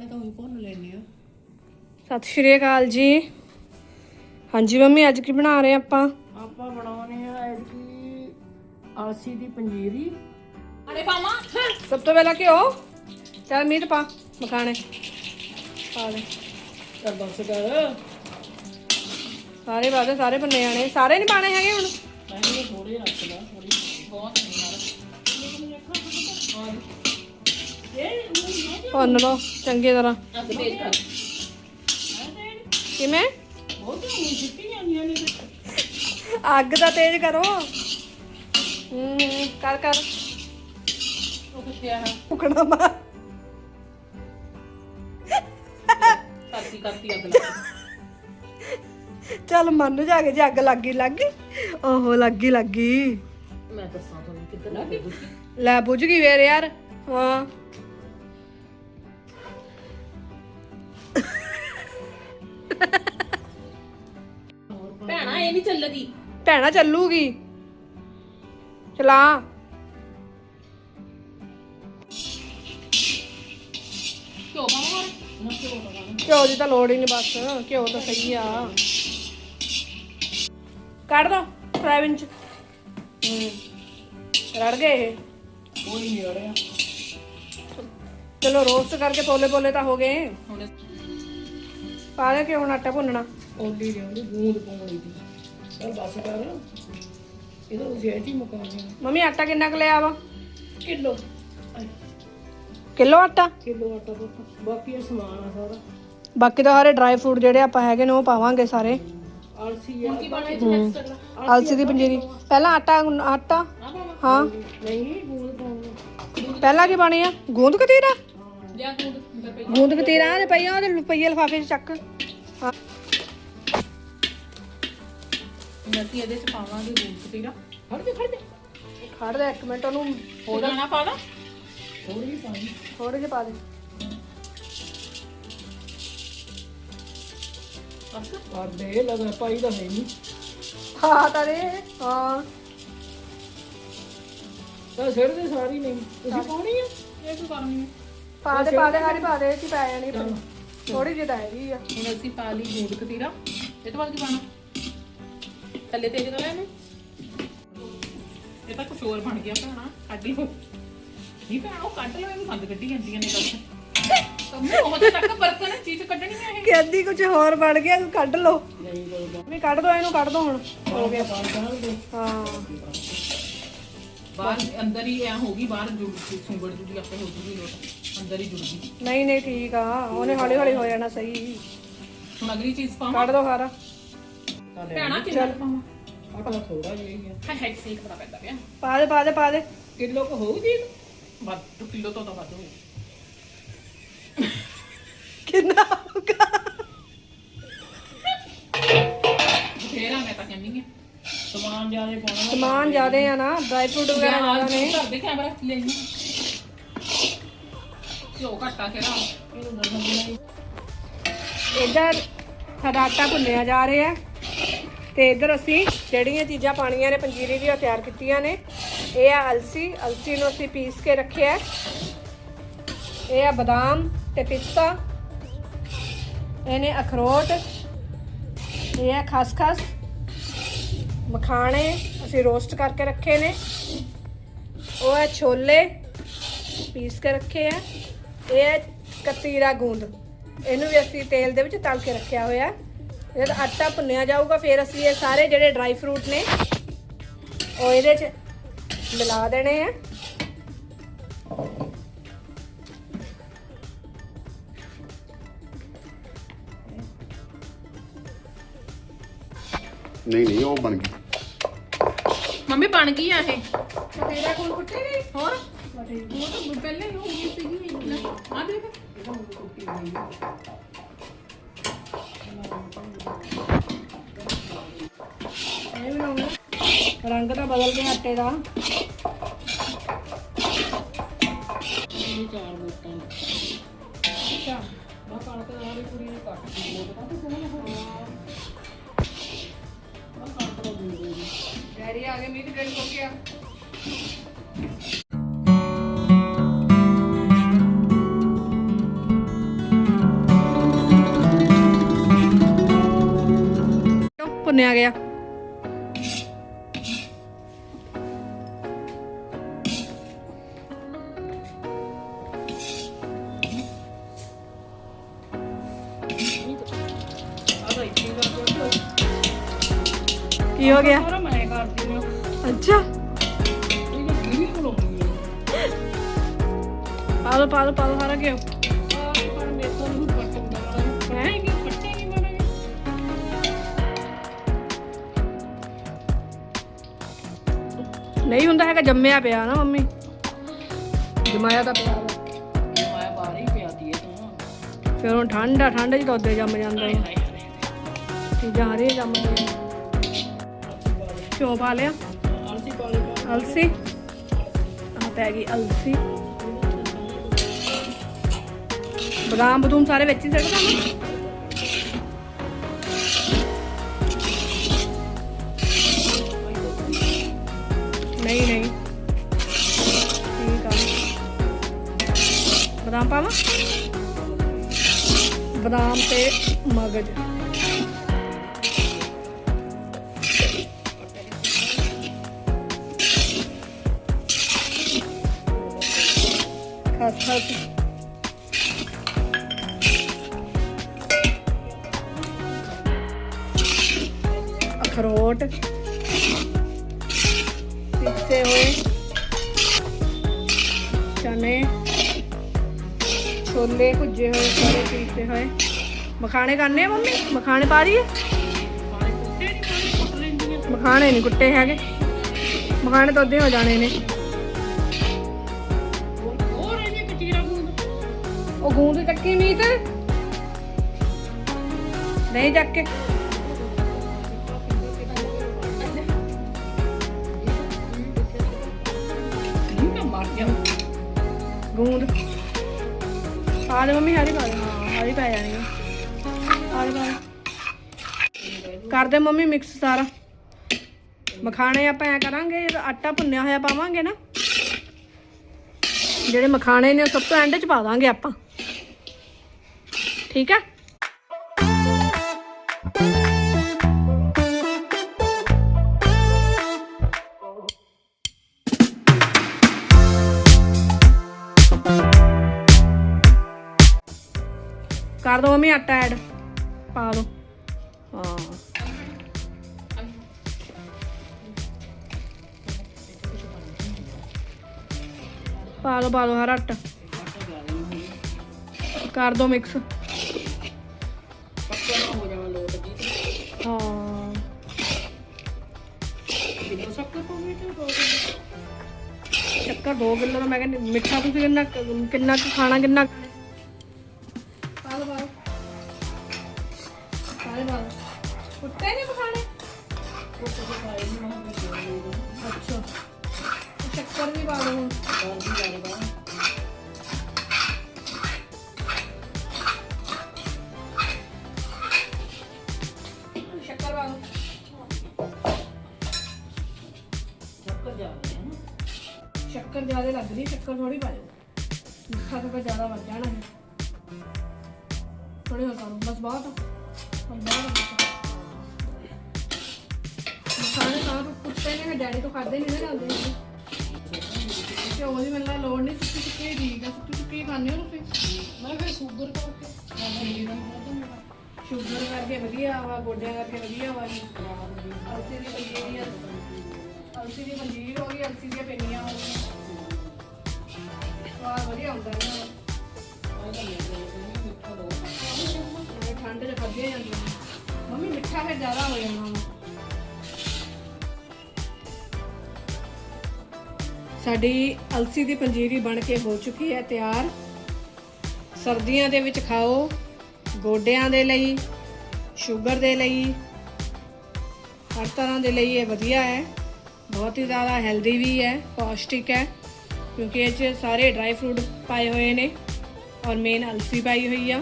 ਵਾਲੇ ਤਾਂ ਉਹੀ ਭੁੰਨ ਲੈਣੇ ਆ। ਸਤਿ ਸ਼੍ਰੀ ਅਕਾਲ ਜੀ। ਹਾਂਜੀ ਮੰਮੀ ਅੱਜ ਕੀ ਬਣਾ ਰਹੇ ਆਪਾਂ? ਆਪਾਂ ਬਣਾਉਣੇ ਆ ਐਤਕੀ ਆਲਸੀ ਦੀ ਪੰਜੀਰੀ। ਅਰੇ ਪਾਮਾ ਸਭ ਤੋਂ ਪਹਿਲਾਂ ਘਿਓ। ਚੱਲ ਮੀਟ ਪਾ ਮਖਾਣੇ। ਪਾ ਦੇ। ਤਾਂ ਬਸ ਕਰ। ਸਾਰੇ ਪਾ ਦੇ ਸਾਰੇ ਬੰਨੇ ਆਣੇ ਸਾਰੇ ਨਹੀਂ ਪਾਣੇ ਹੈਗੇ ਹੁਣ? ਮੈਂ ਥੋੜੇ ਰੱਖ ਲਾ ਥੋੜੀ ਬਹੁਤ ਨਹੀਂ ਯਾਰ। ਭੁੰਨ ਲਓ ਚੰਗੀ ਤਰ੍ਹਾਂ। ਕਿਵੇਂ? ਨੇ ਅੱਗ ਤਾਂ ਤੇਜ਼ ਕਰੋ। ਹੂੰ ਕਰ ਕਰ। ਫੁਕਣਾ ਮਾਰ ਕਰਤੀ ਕਰਤੀ ਅੱਗ ਲਾ ਚੱਲ ਮੰਨ ਜਾ ਕੇ ਜੇ ਅੱਗ ਲੱਗ ਗਈ ਲੱਗ। ਗਈ ਓਹੋ ਲੱਗ ਗਈ ਲੱਗ। ਗਈ ਮੈਂ ਦੱਸਾਂ ਤੁਹਾਨੂੰ ਕਿੱਧਰ ਲੱਗੇ। ਲੈ ਬੁੱਝ ਗਈ ਵੇਰ ਯਾਰ। ਹਾਂ। ਭੈਣਾ ਇਹ ਨਹੀਂ ਚੱਲਦੀ। ਭੈਣਾ ਚੱਲੂਗੀ। ਚਲਾ। ਕਿਉਂ ਪਾਮਾ ਘਿਓ ਦੀ ਤਾਂ ਲੋੜ ਹੀ ਨਹੀਂ ਬਸ ਘਿਓ ਤਾਂ ਸਹੀ ਆ। ਕੱਢ ਦੋ ਫਰਾਈਵਿੰਗ ਚ। ਹੂੰ। ਰੜ ਗਏ ਇਹ। ਕੋਈ ਨਹੀਂ ਅੜਿਆ ਚਲੋ ਰੋਸਟ ਕਰਕੇ ਪੋਲੇ ਪੋਲੇ ਤਾਂ ਹੋ ਗਏ। ਹੁਣ ਪਾ ਦੇ ਕਿ ਹੁਣ ਆਟਾ ਭੁੰਨਣਾ? ਓਲੀ ਲਿਆਉਂਦੀ ਗੂੰਦ ਪਾਉਣੀ ਦੀ। ਚਲ ਬਸ ਕਰ। ਇਹਦਾ ਉਜੈਤੀ ਮੁਕਾ ਦੇ ਮੰਮੀ ਆਟਾ ਕਿੰਨਾ ਕੁ ਲਿਆ ਵਾ? ਕਿਲੋ। ਕਿਲੋ ਆਟਾ? ਕਿਲੋ ਆਟਾ ਪੁੱਤ ਬਾਕੀ ਇਹ ਸਮਾਨ ਆ ਸਾਰਾ। ਬਾਕੀ ਤਾਂ ਸਾਰੇ ਡਰਾਈ ਫਰੂਟ ਜਿਹੜੇ ਆਪਾਂ ਹੈਗੇ ਨੇ ਉਹ ਪਾਵਾਂਗੇ ਸਾਰੇ। ਆਲਸੀ ਆ। ਕੀ ਬਣਾ ਇਹ ਮਿਕਸ ਕਰਨਾ ਅਲਸੀ ਦੀ ਪੰਜੀਰੀ। ਪਹਿਲਾਂ ਆਟਾ ਆਟਾ? ਹਾਂ ਨਹੀਂ ਗੂੰਦ ਪਾਉਣੀ। ਪਹਿਲਾਂ ਕੀ ਬਣੀ ਆ? ਗੂੰਦ ਕਤੀਰਾ? ਲਿਆ ਪਈ ਗੂੰਦ ਕਤੀਰਾ ਤੇ ਪਈਆ ਉਹਦੇ ਰੁਪਈਏ ਲਫਾਫੇ ਚ ਚੱਕ। ਅਸੀਂ ਇਹਦੇ ਚ ਪਾਵਾਂਗੇ ਦੂਧ ਕਤੀਰਾ ਖੜ ਦੇ ਖੜ ਦੇ। ਖੜ ਜਾ ਇੱਕ ਮਿੰਟ ਉਹਨੂੰ ਹੋ ਜਾਣਾ ਪਾਣਾ ਥੋੜੀ ਜਿਹੀ ਪਾਣੀ। ਥੋੜੇ ਜਿਹਾ ਪਾ ਦੇ। ਬਸ। ਕਰ ਦੇ ਲਗਾ ਪਾਈ ਦਾ ਹੈ ਨਹੀਂ। ਹਾਂ ਤਾਰੇ ਹਾਂ। ਤਾਂ ਸਿਰ ਦੇ ਸਾਰੀ ਨਹੀਂ। ਤੁਸੀਂ ਪਾਉਣੀ ਆ? ਇਹ ਕੀ ਕਰਨੀ ਹੈ। ਪਾ ਦੇ ਪਾ ਦੇ ਹਾਰੀ ਪਾ ਦੇ ਇਹ ਚ ਪੈ ਜਾਣੀ ਥੋੜੀ ਜਿਹੀ ਤਾਂ ਹੈਗੀ ਆ। ਹੁਣ ਅਸੀਂ ਪਾ ਲਈ ਦੂਧ ਕਤੀਰਾ ਇਹ ਤੋਂ ਬਾਅਦ ਕੀ ਪਾਣਾ ਥੱਲੇ ਤੇਜ ਕਰ ਲੈਣੇ? ਇਹ ਤਾਂ ਕੁਝ ਹੋਰ ਬਣ ਗਿਆ ਭੈਣਾ ਕੱਢ ਲਓ। ਨਹੀਂ ਭੈਣਾ ਉਹ ਕੱਢ ਲਓ ਇਹਨੂੰ ਬੰਦ ਕੱਢੀ ਜਾਂਦੀਆਂ ਨੇ ਬਸ। ਤੁਮਨੇ ਉਹ ਤੱਕ ਬਰਤਨ ਚੀਜ਼ ਕੱਢਣੀ ਹੈ ਇਹ। ਕਹਿੰਦੀ ਕੁਝ ਹੋਰ ਬਣ ਗਿਆ ਤੂੰ ਕੱਢ ਲਓ। ਨਹੀਂ ਕੋਈ ਵੀ ਕੱਢ ਦੋ ਇਹਨੂੰ ਕੱਢ ਦੋ ਹੁਣ। ਹੋ ਗਿਆ ਹਾਂ। ਬਾਹਰ ਅੰਦਰ ਹੀ ਐ ਹੋਗੀ ਬਾਹਰ ਜੁੜ ਸੁੰਗੜ ਜੁੜੀ ਆਪੇ ਹੋ ਜੂਗੀ ਲੋਟ ਅੰਦਰ ਹੀ ਜੁੜ ਗਈ। ਨਹੀਂ ਨਹੀਂ ਠੀਕ ਆ। ਉਹਨੇ ਹੌਲੀ ਹੌਲੀ ਹੋ ਜਾਣਾ ਸਹੀ। ਹੁਣ ਅਗਲੀ ਚੀਜ਼ ਪਾਵਾਂ? ਕੱਢ ਦੋ ਸਾਰਾ। ਤਾਂ ਲੈ ਭੈਣਾ ਕਿੰਨਾ ਪਾਵਾਂ? ਆਟਾ ਥੋੜਾ ਜਿਹਾ ਹੀ ਆ। ਹਾਈ ਹਾਈ ਸੇਕ ਬੜਾ ਪੈਂਦਾ ਪਿਆ। ਪਾ ਦੇ ਪਾ ਦੇ ਪਾ ਦੇ। ਕਿਲੋ ਕੋ ਹੋਊ ਜੀ ਵੱਧ ਕਿਲੋ ਤੋਂ ਤਾਂ ਵੱਧ ਹੋਊ। ਕਿੰਨਾ ਹੋਊਗਾ? ਫੇਰ ਆ ਮੈਂ ਤਾਂ ਕਹਿੰਦੀ ਆ। ਸਮਾਨ ਜ਼ਿਆਦਾ ਪਾਉਣਾ। ਸਮਾਨ ਜ਼ਿਆਦੇ ਆ ਨਾ ਡਰਾਈ ਫਰੂਟ ਵਗੈਰਾ ਜ਼ਿਆਦਾ ਨੇ ਘਰ ਦੇ ਕੈਮਰਾ ਲੈ ਲਈ ਕਿਉਂ ਘਟਾ ਕੇ ਇਹਨੂੰ ਦੱਸਣਾ ਨਹੀਂ ਇੱਧਰ ਸਾਡਾ ਆਟਾ ਭੁੰਨਿਆ ਜਾ ਰਿਹਾ ਹੈ ਤੇ ਇੱਧਰ ਅਸੀਂ ਜਿਹੜੀਆਂ ਚੀਜ਼ਾਂ ਪਾਣੀਆਂ ਨੇ, ਪੰਜੀਰੀ ਦੀਆਂ ਤਿਆਰ ਕੀਤੀਆਂ ਨੇ, ਇਹ ਆ ਅਲਸੀ। ਅਲਸੀ ਨੂੰ ਅਸੀਂ ਪੀਸ ਕੇ ਰੱਖਿਆ ਇਹ ਆ ਬਦਾਮ ਤੇ ਪਿਸਤਾ। ਇਹਨੇ ਅਖਰੋਟ। ਇਹ ਆ ਖਸਖਸ। ਮਖਾਣੇ ਅਸੀਂ ਰੋਸਟ ਕਰਕੇ ਰੱਖੇ ਨੇ। ਉਹ ਹੈ ਛੋਲੇ ਪੀਸ ਕੇ ਰੱਖੇ ਆ। ਇਹ ਹੈ ਕਤੀਰਾ ਗੂੰਦ। ਇਹਨੂੰ ਵੀ ਅਸੀਂ ਤੇਲ ਦੇ ਵਿੱਚ ਤਲ ਕੇ ਰੱਖਿਆ ਹੋਇਆ ਹੈ। ਜਦ ਆਟਾ ਭੁੰਨਿਆ ਜਾਊਗਾ, ਫਿਰ ਅਸੀਂ ਇਹ ਸਾਰੇ ਜਿਹੜੇ ਡਰਾਈ ਫਰੂਟ ਨੇ, ਉਹ ਇਹਦੇ 'ਚ ਮਿਲਾ ਦੇਣੇ ਆ। ਨਹੀਂ ਨਹੀਂ, ਉਹ ਬਣ ਗਈ। ਮੰਮੀ ਬਣ ਗਈ ਆ ਇਹ। ਤੇਰਾ ਕੋਲ ਕੁੱਟੇ ਨਹੀਂ ਹੋਰ? ਉਹ ਤਾਂ ਪਹਿਲੇ ਹੀ ਹੋ ਗਈ ਸੀਗੀ ਆ ਦੇਖ। ਇਹ ਬਣਾਉਣਾ ਰੰਗ ਤਾਂ ਬਦਲ ਗਿਆ ਆਟੇ ਦਾ। ਇਹ ਚਾਰ ਬੋਤਾਂ ਅੱਛਾ ਮੈਂ ਕਣਕ ਦਾ ਕੁੜੀ ਨੂੰ ਕੱਟ ਦੀ ਬੋਤ ਕਾਹਤੇ ਸੋਹਣਾ ਹੋ। ਗਿਆ ਮੈਂ ਕਣਕ ਦਾ ਬੋਲ ਰਹੀ ਡੈਡੀ ਆ ਗਏ ਮੀਂਹ ਦੀ ਡੈਡੀ ਕੋਕੇ ਆ ਭੁੰਨਿਆ ਗਿਆ? ਕੀ ਹੋ ਗਿਆ? ਅੱਛਾ। ਇਹ ਵੀਡੀਓ ਬਣਾਉਣੀ ਹੈ ਪਾ ਲਓ ਪਾ ਲਓ ਪਾ ਲਓ ਸਾਰਾ ਘਿਓ। ਨਹੀਂ ਹੁੰਦਾ ਹੈਗਾ ਜੰਮਿਆ ਪਿਆ ਨਾ ਮੰਮੀ। ਜਮਾਇਆ ਤਾਂ ਪਿਆ। ਮੈਂ ਬਾਹਰ ਹੀ ਪਿਆਦੀ ਹੈ ਤੂੰ ਫਿਰ ਹੁਣ ਠੰਡਾ ਠੰਡ ਤਾਂ ਉੱਦੇ ਜੰਮ ਜਾਂਦਾ ਹੈ। ਚੀਜ਼ਾਂ ਹਰੀਆਂ ਜੰਮਦੀਆਂ ਘਿਓ ਪਾ ਲਿਆ। ਲੈ ਅਲਸੀ। ਆ ਪੈ ਗਈ ਅਲਸੀ। ਬਦਾਮ, ਬਦੂਮ ਸਾਰੇ ਵਿੱਚ ਹੀ ਸਿੱਟ ਦਾਂ ਨਹੀਂ ਨਹੀਂ। ਠੀਕ ਆ। ਬਦਾਮ ਪਾਵਾਂ? ਬਦਾਮ ਤੇ ਮਗਜ। ਖਸ ਅਖਰੋਟ। ਪਿੱਸੇ ਹੋਏ। ਚਨੇ। ਛੋਲੇ ਭੁੱਜੇ ਹੋਏ, ਸਾਰੇ ਪੀਸੇ ਹੋਏ। ਮਖਾਣੇ ਕਰਨੇ ਆ ਮੰਮੀ? ਮਖਾਣੇ ਪਾ ਰਹੀ ਹੈ ਮਖਾਣੇ ਨਹੀਂ ਕੁੱਟੇ ਹੈਗੇ। ਮਖਾਣੇ ਤਾਂ ਅੱਧੇ ਹੋ ਜਾਣੇ ਨੇ। ਉਹ ਗੂੰਦ ਚੱਕੀ ਮੀਤ। ਨਹੀਂ ਚੱਕ ਕੇ। ਗੂੰਦ। ਪਾ ਦੇ ਮੰਮੀ ਹਾਰੀ ਪਾ ਦੇ। ਹਾਂ ਹਾਰੀ ਪੈ ਜਾਣੀ ਆ। ਦੇ ਪਾ ਦੇ ਕਰ ਦੇ ਮੰਮੀ ਮਿਕਸ ਸਾਰਾ। ਮਖਾਣੇ ਆਪਾਂ ਐ ਕਰਾਂਗੇ ਜਦੋਂ ਆਟਾ ਭੁੰਨਿਆ ਹੋਇਆ ਪਾਵਾਂਗੇ ਨਾ। ਜਿਹੜੇ ਮਖਾਣੇ ਨੇ ਉਹ ਸਭ ਤੋਂ ਐਂਡ 'ਚ ਪਾ ਦਾਂਗੇ ਆਪਾਂ। ਠੀਕ ਹੈ? ਕਰ ਦੋ ਮੰਮੀ ਆਟਾ ਐਡ, ਪਾ ਦੋ। ਹਾਂ। ਪਾ ਦੋ ਪਾ ਦੋ ਹਰਾ ਆਟਾ। ਕਰ ਦੋ ਮਿਕਸ। ਸ਼ੱਕਰ ਪਾਉਣੀ ਤੇ ਦੋ ਸ਼ੱਕਰ 2 ਕਿਲੋ ਦਾ ਮੈਂ ਕਹਿੰਦੀ ਮਿੱਠਾ ਤੁਸੀਂ ਕਿੰਨਾ ਕੁ- ਕਿੰਨਾ ਕੁ ਖਾਣਾ ਕਿੰਨਾ ਪਾ ਦੇ ਪਾ ਦੋ ਕੁੱਤੇ ਨਹੀਂ ਪਖਾਣੇ? ਅੱਛਾ। ਸ਼ੱਕਰ ਵੀ ਪਾ ਦੋ ਹੁਣ ਸ਼ੱਕਰ ਜ਼ਿਆਦਾ ਲੱਗ ਰਹੀ ਸ਼ੱਕਰ ਥੋੜੀ ਪਾ ਦਿਓ। ਮਿੱਠਾ ਤਾਂ ਜ਼ਿਆਦਾ ਵੱਧ ਜਾਣਾ ਹੈ। ਥੋੜੀ ਹੋਰ ਕਰੋ ਬਸ ਬਹੁਤ ਆ। ਬਹੁਤ ਸਾਰੇ ਤਾਂ ਕੁੱਤੇ ਨੇ, ਡੈਡੀ ਤੋਂ ਖਾਦੇ ਨਹੀਂ ਨਾ ਜਾਂਦੇ ਹੈਗੇ। ਘਿਓ ਮੈਨੂੰ ਲੱਗਦਾ ਲੋੜ ਨਹੀਂ ਸੁੱਕੀ ਸੁੱਕੀ ਹੀ ਠੀਕ ਆ ਸੁੱਕੀ ਸੁੱਕੀ ਹੀ ਖਾਂਦੇ ਹੋ ਤੁਸੀਂ? ਮੈਂ ਫਿਰ ਸ਼ੂਗਰ ਕਰਕੇ। ਸ਼ੂਗਰ ਕਰਕੇ ਵਧੀਆ ਵਾ, ਗੋਡਿਆਂ ਕਰਕੇ ਵਧੀਆ ਵਾ ਅਲਸੀ ਦੀ ਪੰਜੀਰੀ ਅਲਸੀ ਦੀ ਪੰਜੀਰ ਹੋ ਗਈ, ਅਲਸੀ ਦੀਆਂ ਪਿੰਨੀਆਂ ਜ਼ਿਆਦਾ ਹੋ ਜਾਣਾ ਸਾਡੀ ਅਲਸੀ ਦੀ ਪੰਜੀਰੀ ਬਣ ਕੇ ਹੋ ਚੁੱਕੀ ਹੈ ਤਿਆਰ। ਸਰਦੀਆਂ ਦੇ ਵਿੱਚ ਖਾਓ, ਗੋਡਿਆਂ ਦੇ ਲਈ, ਸ਼ੂਗਰ ਦੇ ਲਈ। ਹਰ ਤਰ੍ਹਾਂ ਦੇ ਲਈ ਇਹ ਵਧੀਆ ਹੈ। ਬਹੁਤ ਹੀ ਜ਼ਿਆਦਾ ਹੈਲਦੀ ਵੀ ਹੈ, ਪੌਸ਼ਟਿਕ ਹੈ, ਕਿਉਂਕਿ ਇਹ 'ਚ ਸਾਰੇ ਡਰਾਈ ਫਰੂਟ ਪਾਏ ਹੋਏ ਨੇ ਔਰ ਮੇਨ ਅਲਸੀ ਪਾਈ ਹੋਈ ਆ।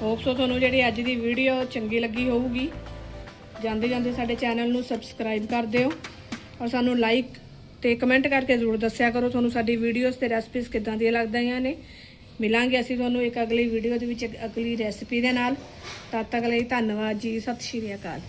ਹੋਪ ਸੋ ਤੁਹਾਨੂੰ ਜਿਹੜੀ ਅੱਜ ਦੀ ਵੀਡੀਓ ਚੰਗੀ ਲੱਗੀ ਹੋਊਗੀ। ਜਾਂਦੇ ਜਾਂਦੇ ਸਾਡੇ ਚੈਨਲ ਨੂੰ ਸਬਸਕ੍ਰਾਈਬ ਕਰ ਦਿਓ ਔਰ ਸਾਨੂੰ ਲਾਈਕ ਤੇ ਕਮੈਂਟ ਕਰਕੇ ਜ਼ਰੂਰ ਦੱਸਿਆ ਕਰੋ ਤੁਹਾਨੂੰ ਸਾਡੀ ਵੀਡੀਓਜ਼ ਤੇ ਰੈਸਪੀਜ਼ ਕਿੱਦਾਂ ਦੀਆਂ ਲੱਗਦੀਆਂ ਨੇ। ਮਿਲਾਂਗੇ ਅਸੀਂ ਤੁਹਾਨੂੰ ਇੱਕ ਅਗਲੀ ਵੀਡੀਓ ਦੇ ਵਿੱਚ ਅਗਲੀ ਰੈਸਪੀ ਦੇ ਨਾਲ। ਤਦ ਤੱਕ ਲਈ ਧੰਨਵਾਦ ਜੀ, ਸਤਿ ਸ਼੍ਰੀ ਅਕਾਲ।